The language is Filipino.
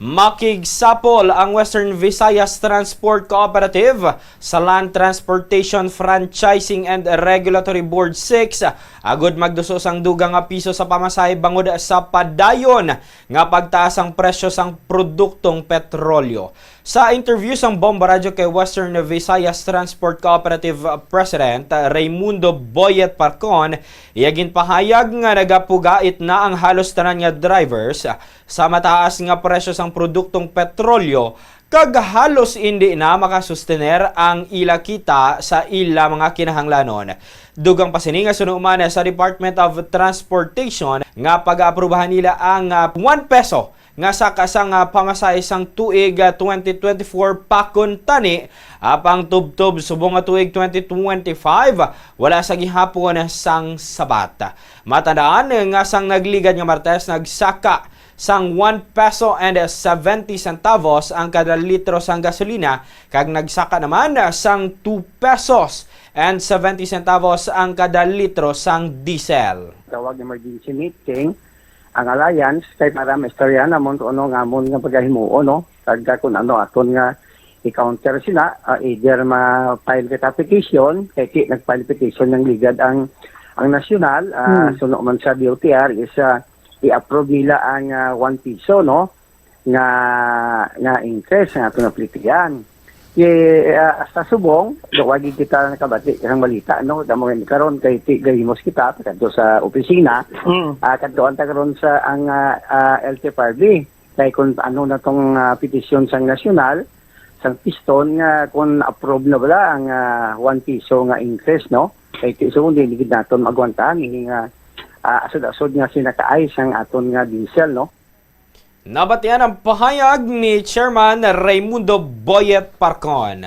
Makigsapol ang Western Visayas Transport Cooperative sa Land Transportation Franchising and Regulatory Board 6 agud magdusos ang dugang nga piso sa pamasahe bangod sa padayon nga pagtaas ang presyo sang produktong petrolyo. Sa interview sang Bomba Radio kay Western Visayas Transport Cooperative President Raimundo Boyet Parcon, iyagin pahayag nga nagapugait na ang halos tanan nga drivers sa mataas nga presyo sang produktong petrolyo kag halos hindi na makasustener ang ila kita sa ila mga kinahanglanon. Dugang pasini nga sunuman sa Department of Transportation nga pag-aprobahan nila ang ah, 1 peso nga sa kasang uh, pamasahe sang tuig ah, 2024 pakon tani apang tubtob subong nga tuig 2025 wala sa gihapon sang sabat. Matandaan nga sang nagligad nga Martes nagsaka sang 1 peso and 70 centavos ang kada litro sang gasolina kag nagsaka naman sang 2 pesos and 70 centavos ang kada litro sang diesel. tawag emergency meeting ang alliance kay para maistorya namon kung ano nga amon nga pagahimuon no kagka kung ano aton nga i-counter sila uh, either ma-file kita petition kay ki nag-file petition ng ligad ang ang nasyonal uh, suno man sa DOTR is uh, i-approve nila ang uh, 1 piso no nga nga interest nga aton aplitiyan Ye, uh, sa subong, duwagi kita nakabati ng balita, no? Damo karon kay ti gahimos kita kadto sa opisina. Mm. Ah, kadto anta karon sa ang ah, ah, LTFRB. Kay kung ano na tong ah, petisyon sang nasyonal, sang piston nga kung approve na bala ang ah, 1 piso nga increase, no? Kay ti so hindi ligid naton magwantahan nga ah, asod-asod nga sinakaay sang aton nga diesel, no? Nabatian ang pahayag ni Chairman Raimundo Boyet Parcon.